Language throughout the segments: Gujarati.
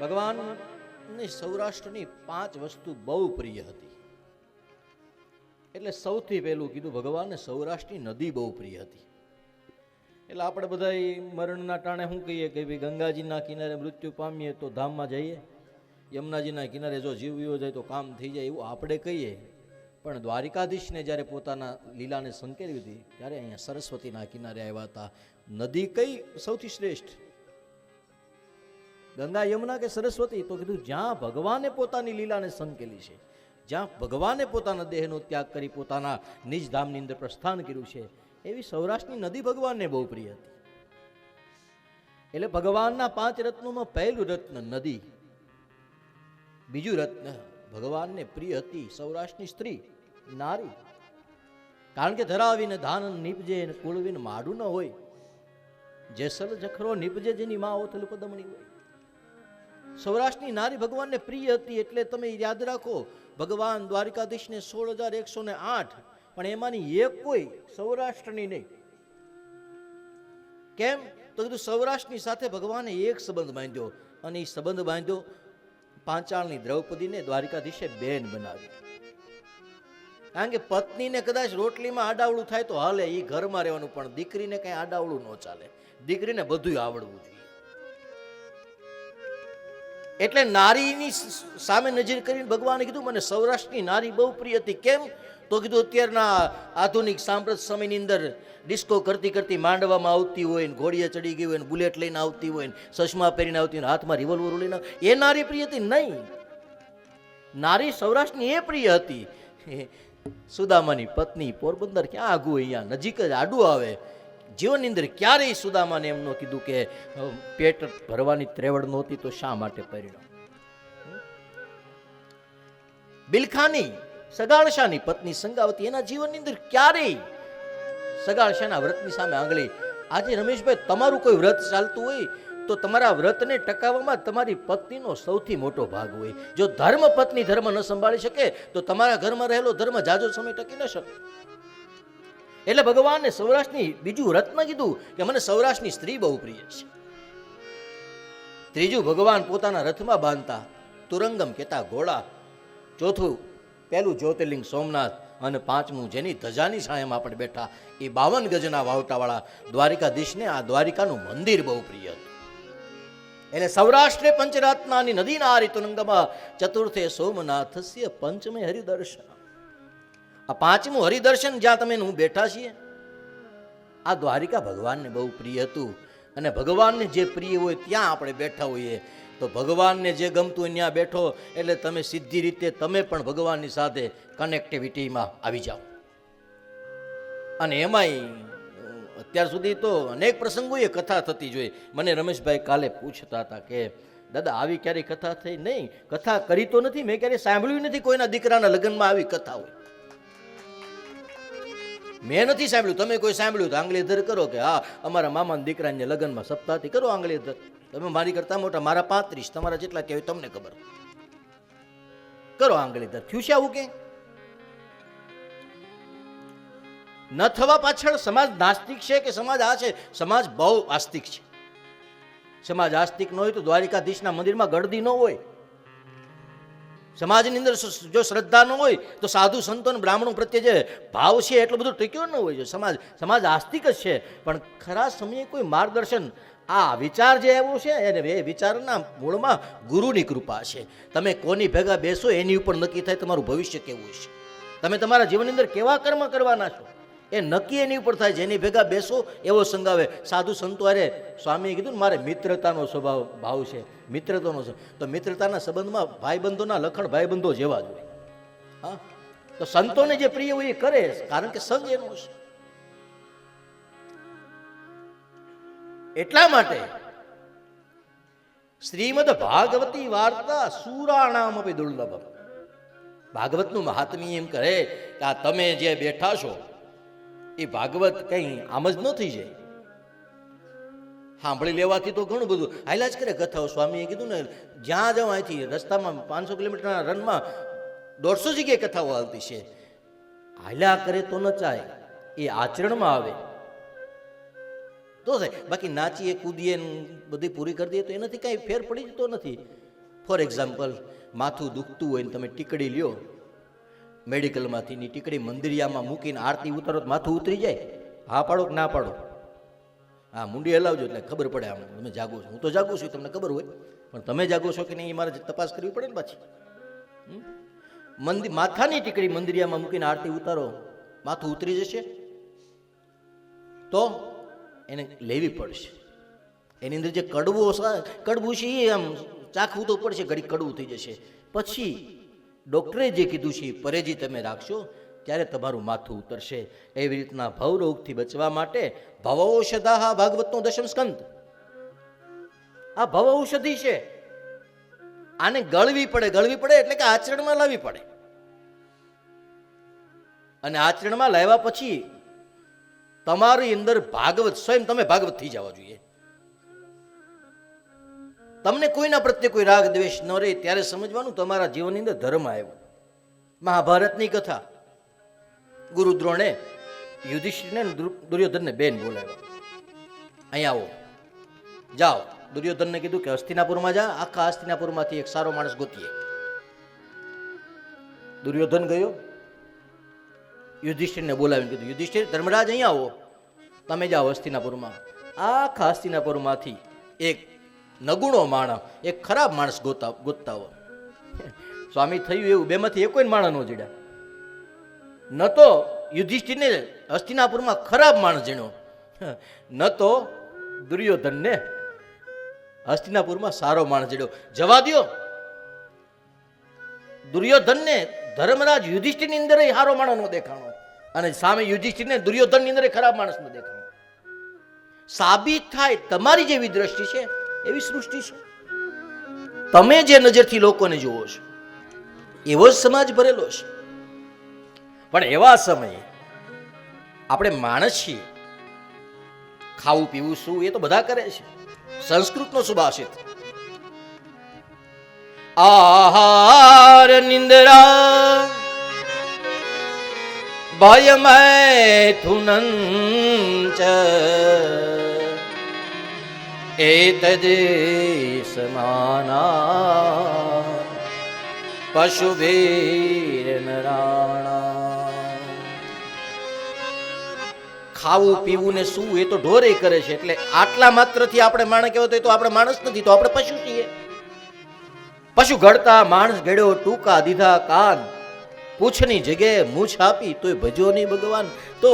ભગવાનને સૌરાષ્ટ્રની પાંચ વસ્તુ બહુ પ્રિય હતી. એટલે સૌથી પહેલું કીધું ભગવાનને સૌરાષ્ટ્રની નદી બહુ પ્રિય હતી. એટલે આપણે બધા મરણના ટાણે શું કહીએ કે ભાઈ ગંગાજીના કિનારે મૃત્યુ પામીએ તો ધામમાં જઈએ. યમુનાજીના કિનારે જો જીવ વિયો જાય તો કામ થઈ જાય એવું આપણે કહીએ. પણ દ્વારિકાધીશને જ્યારે પોતાના લીલાને સંકેલી હતી, ત્યારે અહીંયા સરસ્વતીના કિનારે આવ્યા હતા. નદી કઈ સૌથી શ્રેષ્ઠ? ગંગા યમુના કે સરસ્વતી, તો કીધું, જ્યાં ભગવાને પોતાની લીલાને સંકેલી છે, જ્યાં ભગવાને પોતાના દેહનો ત્યાગ કરી પોતાના નિજ ધામની અંદર પ્રસ્થાન કર્યું છે. એવી સૌરાષ્ટ્રની નદી ભગવાનને બહુ પ્રિય હતી. એટલે ભગવાનના પાંચ રત્નોમાં પહેલું રત્ન નદી, બીજું રત્ન ભગવાનને પ્રિય હતી સૌરાષ્ટ્રની સ્ત્રી, નારી. કારણ કે ધરાવીને ધાન નીપજે કુળવીને માડું ન હોય, જેસલ જખરો નીપજે જેની માં ઓથલ પદમણી હોય. સૌરાષ્ટ્રની નારી ભગવાનને પ્રિય હતી એટલે તમે યાદ રાખો, ભગવાન દ્વારિકાધીશને સોળ હજાર એકસો ને આઠ, પણ એમાંની એક કોઈ સૌરાષ્ટ્રની નહીં. કેમ? તો કીધું સૌરાષ્ટ્રની સાથે ભગવાને એક સંબંધ બાંધ્યો અને એ સંબંધ બાંધ્યો પાંચાળની દ્રૌપદીને દ્વારિકાધીશે બેન બનાવી. કારણ કે પત્નીને કદાચ રોટલીમાં આડાવડું થાય તો હાલે એ ઘરમાં રહેવાનું, પણ દીકરીને કઈ આડાવડું ન ચાલે. દીકરીને બધું આવડવું જોઈએ. એટલે નારીની સામે નજર કરીને ભગવાને કીધું, મને સૌરાષ્ટ્રની નારી બહુ પ્રિય હતી. કેમ? તો કીધું, અત્યારના આધુનિક સાંપ્રત સમયની અંદર ડિસ્કો કરતી કરતી માંડવામાં આવતી હોય ને ઘોડીએ ચડી ગઈ હોય ને બુલેટ લઈને આવતી હોય ને ચશ્મા પહેરીને આવતી હોય હાથમાં રિવોલ્વર લઈને એ નારી પ્રિય હતી? નહીં. નારી સૌરાષ્ટ્રની એ પ્રિય હતી. સુદામાની પત્ની પોરબંદર ક્યાં આઘું અહીંયા? નજીક જ આડું આવે. જીવનની અંદર ક્યારેય સુદામાને એમ ન કીધું કે પેટ ભરવાની ત્રેવડ નહોતી તો શા માટે પરિણામ? બિલખાની, સગાળશાની પત્ની સંગાવતી, એના જીવનની અંદર ક્યારેય સગાળશાના વ્રતની સામે આંગળી. આજે રમેશભાઈ, તમારું કોઈ વ્રત ચાલતું હોય, તો તમારા વ્રતને ટકાવવામાં તમારી પત્નીનો સૌથી મોટો ભાગ હોય. જો ધર્મ પત્ની ધર્મ ન સંભાળી શકે, તો તમારા ઘરમાં રહેલો ધર્મ જાજો સમય ટકી ન શકે. એટલે ભગવાનને સૌરાષ્ટ્રની બીજું રત્ન કીધું કે મને સૌરાષ્ટ્રની સ્ત્રી બહુ પ્રિય છે. ત્રીજું, ભગવાન પોતાના રથમાં બાંધતા તુરંગમ કેતા ઘોડા. ચોથું, પહેલું જ્યોતિર્લિંગ સોમનાથ અને પાંચમું, જેની ધજાની છાયામાં આપણે બેઠા એ બાવન ગજના વાવટાવાળા દ્વારિકાધીશને આ દ્વારિકાનું મંદિર બહુ પ્રિય હતું. એટલે સૌરાષ્ટ્રે પંચરત્નાની નદીના નારી તુરંગમાં ચતુર્થે સોમનાથસ્ય પંચમે હરિદર્શન. આ પાંચમું હરિદર્શન જ્યાં તમે હું બેઠા છીએ. આ દ્વારિકા ભગવાનને બહુ પ્રિય હતું. અને ભગવાનને જે પ્રિય હોય ત્યાં આપણે બેઠા હોઈએ. તો ભગવાનને જે ગમતું હોય ત્યાં બેઠો. એટલે તમે સીધી રીતે તમે પણ ભગવાનની સાથે કનેક્ટિવિટીમાં આવી જાઓ. અને એમાંય અત્યાર સુધી તો અનેક પ્રસંગોએ કથા થતી જોઈ. મને રમેશભાઈ કાલે પૂછતા હતા કે, દાદા, આવી ક્યારેય કથા થઈ નહીં? કથા કરી તો નથી? મેં ક્યારેય સાંભળ્યું નથી કોઈના દીકરાના લગ્નમાં આવી કથા હોય? મેં નથી સાંભળ્યું. તમે કોઈ સાંભળ્યું તો આંગળીધર કરો કે, હા, અમારા મામાના દીકરાને લગ્નમાં સપ્તાહથી કરો આંગળીધર તમે મારી કરતા મોટા, મારા પાંત્રીસ, તમારા જેટલા કહેવાય તમને ખબર કરો આંગળીધર થયું છે આવું કે? ન થવા પાછળ સમાજ નાસ્તિક છે કે સમાજ આ છે? સમાજ બહુ આસ્તિક છે. સમાજ આસ્તિક ન હોય તો દ્વારિકાધીશના મંદિરમાં ગળદી ન હોય. સમાજની અંદર જો શ્રદ્ધા ન હોય, તો સાધુ સંતો અને બ્રાહ્મણો પ્રત્યે જે ભાવ છે, એટલો બધો ટીક્યો ન હોય. છે સમાજ સમાજ આસ્તિક જ છે. પણ ખરા સમયે કોઈ માર્ગદર્શન, આ વિચાર જે આવ્યો છે, એને એ વિચારના મૂળમાં ગુરુની કૃપા છે. તમે કોની ભેગા બેસો, એની ઉપર નક્કી થાય તમારું ભવિષ્ય કેવું છે તમે તમારા જીવનની અંદર કેવા કર્મ કરવાના છો? એ નક્કી એની ઉપર થાય, જેની ભેગા બેસો એવો સંગાવે. સાધુ સંતો અરે સ્વામીએ કીધું ને, મારે મિત્રતાનો સ્વભાવ, ભાવ છે, મિત્રતાનો છે તો મિત્રતાના સંબંધમાં ભાઈબંધોના લખણ ભાઈબંધો જેવા જ હોય. હા? તો સંતોને જે પ્રિય હોય એ કરે, કારણ કે સંગ એનો છે એટલા માટે શ્રીમદ ભાગવતી વાર્તા સુરાણામ અપી દુર્લભમ. ભાગવતનું મહાત્મ્ય એમ કહે કે આ તમે જે બેઠા છો એ ભાગવત કંઈ આમ જ ન થઈ જાય. સાંભળી લેવાથી તો ઘણું બધું. હાલ્યા જ કરે કથાઓ, સ્વામીએ કીધું ને, જ્યાં જાઓ અહીંથી રસ્તામાં પાંચસો કિલોમીટરના રનમાં દોઢસો જગ્યાએ કથાઓ આવતી છે. હાયલા કરે તો ન ચાય એ આચરણમાં આવે. તો થાય. બાકી નાચીએ, કૂદીએ બધી પૂરી કરી દઈએ તો એનાથી કાંઈ ફેર પડી જતો નથી. ફોર એક્ઝામ્પલ માથું દુખતું હોય ને તમે ટીકડી લ્યો મેડિકલમાંથી ની ટીકડી મંદિરિયામાં મૂકીને આરતી ઉતારો માથું ઉતરી જાય. હા પાડો કે ના પાડો? હા, મુંડી હલાવજો એટલે ખબર પડે આમ. તમે જાગો છો. હું તો જાગું છું, તમને ખબર હોય. પણ તમે જાગો છો કે નહીં એ મારે તપાસ કરવી પડે ને પાછી. મંદિર માથાની ટીકડી મંદિરિયામાં મૂકીને આરતી ઉતારો. માથું ઉતરી જશે. તો એને લેવી પડશે. એની અંદર જે કડવો કડવું છે એ આમ ચાખવું તો પડશે ઘડી કડવું થઈ જશે. પછી ડૉક્ટરે જે કીધું છે પરેજી તમે રાખશો, ત્યારે તમારું માથું ઉતરશે. એવી રીતના ભવરોગથી બચવા માટે ભવૌષધા ભાગવતનો દશમ સ્કંદ. આ ભવ ઔષધિ છે. આને ગળવી પડે ગળવી પડે એટલે કે આચરણમાં લાવવી પડે. અને આચરણમાં લાવ્યા પછી તમારી અંદર ભાગવત, સ્વયં તમે ભાગવત થઈ જવા જોઈએ. તમને કોઈના પ્રત્યે કોઈ રાગ, દ્વેષ ન રહે ત્યારે સમજવાનું તમારા જીવનની અંદર ધર્મ આવ્યો. મહાભારતની કથા. ગુરુ દ્રોણે યુધિષ્ઠિરને દુર્યોધનને બેન બોલાવ્યો. અહીંયા આવો. જાઓ. દુર્યોધનને કીધું કે હસ્તિનાપુરમાં જા, આખા હસ્તિનાપુરમાંથી એક સારો માણસ ગોતીએ. દુર્યોધન ગયો. યુધિષ્ઠિરને બોલાવીને કીધું, યુધિષ્ઠિર, ધર્મરાજ અહીંયા આવો. તમે જાઓ હસ્તિનાપુરમાં. આખા હસ્તિનાપુરમાંથી એક નગુણો માણસ, એક ખરાબ માણસ ગોતા ગોતતા હોય સ્વામી થયું એવું, બેમાંથી એકોય માણસ ન જીડ્યા. ન તો યુધિષ્ઠિરને હસ્તિનાપુરમાં ખરાબ માણસ જણ્યો. ન તો દુર્યોધનને હસ્તિનાપુરમાં સારો માણસ જડ્યો. જવા દ્યો. દુર્યોધનને ધર્મરાજ યુધિષ્ઠિરની અંદર સારો માણસ નો દેખાણો. અને સામે યુધિષ્ઠિરને દુર્યોધનની અંદર ખરાબ માણસનો દેખાણો. સાબિત થાય તમારી જેવી દ્રષ્ટિ છે એવી સૃષ્ટિ છે. તમે જે નજરથી લોકોને જુઓ છો, એવો જ સમાજ ભરેલો છે. પણ એવા સમયે આપણે માણસ છીએ. ખાવું, પીવું, શું, એ તો બધા કરે છે. સંસ્કૃતનો સુભાષિત. આહાર નિંદરા, ભય મૈથુનંચ. એતદ સમાના પશુભીર નરાણા ખાવું પીવું ને શું એ તો ઢોરે કરે છે, એટલે આટલા માત્રથી આપણે માણસ કહેવાય તો આપણે માણસ નથી, તો આપણે પશુ છીએ. પશુ ઘડતા માણસ ઘડ્યો ટૂંકા દીધા કાન. પૂછની જગ્યાએ મૂછ આપી, તોય ભજો નહીં ભગવાન. તો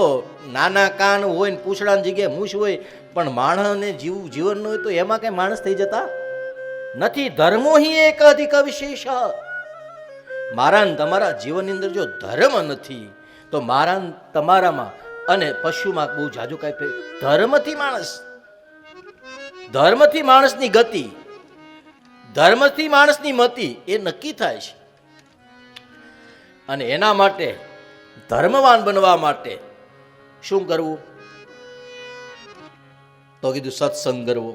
નાના કાન હોય ને પૂછડાની જગ્યાએ મૂછ હોય પણ માણસને જીવ જીવન હોય તો એમાં કઈ માણસ થઈ જતા નથી? ધર્મો હિ એક અધિક વિશેષ. મારા તમારા જીવનની અંદર જો ધર્મ નથી, તો મારા તમારામાં અને પશુમાં બહુ જાજુ કાંઈ ધર્મથી માણસ. ધર્મથી માણસની ગતિ, ધર્મથી માણસની મતિ એ નક્કી થાય છે. અને એના માટે ધર્મવાન બનવા માટે શું કરવું? તો કીધું સત્સંગ કરવો.